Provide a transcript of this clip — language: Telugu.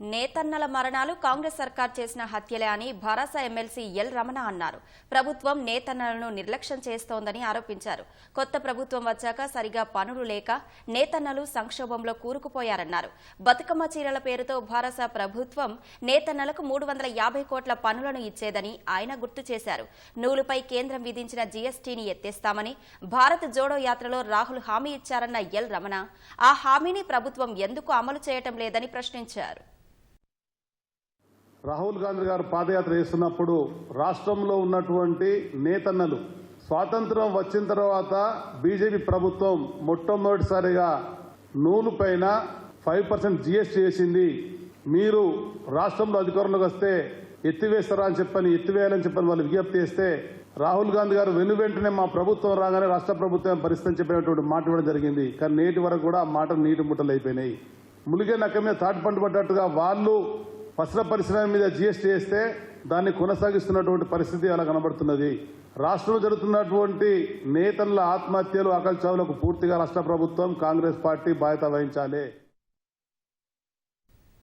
నేతన్నల మరణాలు కాంగ్రెస్ సర్కార్ చేసిన హత్యలే అని భారస ఎమ్మెల్సీ ఎల్ రమణ అన్నారు. ప్రభుత్వం నేతన్నలను నిర్లక్ష్యం చేస్తోందని ఆరోపించారు. కొత్త ప్రభుత్వం వచ్చాక సరిగా పనులు లేక నేతన్నలు సంక్షోభంలో కూరుకుపోయారన్నారు. బతుకమ్మ చీరల పేరుతో భరాస ప్రభుత్వం నేతన్నలకు మూడు వందల యాభై కోట్ల పనులను ఇచ్చేదని ఆయన గుర్తు చేశారు. నూలుపై కేంద్రం విధించిన జీఎస్టీని ఎత్తేస్తామని భారత్ జోడో యాత్రలో రాహుల్ హామీ ఇచ్చారన్న ఎల్ రమణ ఆ హామీని ప్రభుత్వం ఎందుకు అమలు చేయటం లేదని ప్రశ్నించారు. రాహుల్ గాంధీ గారు పాదయాత్ర చేస్తున్నప్పుడు రాష్ట్రంలో ఉన్నటువంటి నేతన్నలు స్వాతంత్రం వచ్చిన తర్వాత బీజేపీ ప్రభుత్వం మొట్టమొదటిసారిగా నూలు పైన ఫైవ్ పర్సెంట్ జిఎస్టీ చేసింది. మీరు రాష్ట్రంలో అధికారంలోకి వస్తే ఎత్తివేస్తారా అని చెప్పని ఎత్తివేయాలని చెప్పని వాళ్ళు విజ్ఞప్తి చేస్తే రాహుల్ గాంధీ గారు వెను వెంటనే మా ప్రభుత్వం రాగానే రాష్ట్ర ప్రభుత్వం పరిస్థితి చెప్పినటువంటి మాట ఇవ్వడం జరిగింది. కానీ నేటి వరకు కూడా ఆ మాట నీటి ముట్టలు అయిపోయినాయి. ములిగే నక్క మీద తాటి పండు పడ్డట్టుగా వాళ్ళు వస్త్ర పరిశ్రమ మీద జీఎస్టీ వేస్తే దాన్ని కొనసాగిస్తున్నటువంటి పరిస్థితి అలా కనబడుతున్నది. రాష్ట్రంలో జరుగుతున్నటువంటి నేతల ఆత్మహత్యలు అకల్ చావులకు పూర్తిగా రాష్ట్ర ప్రభుత్వం కాంగ్రెస్ పార్టీ బాధ్యత వహించాలి.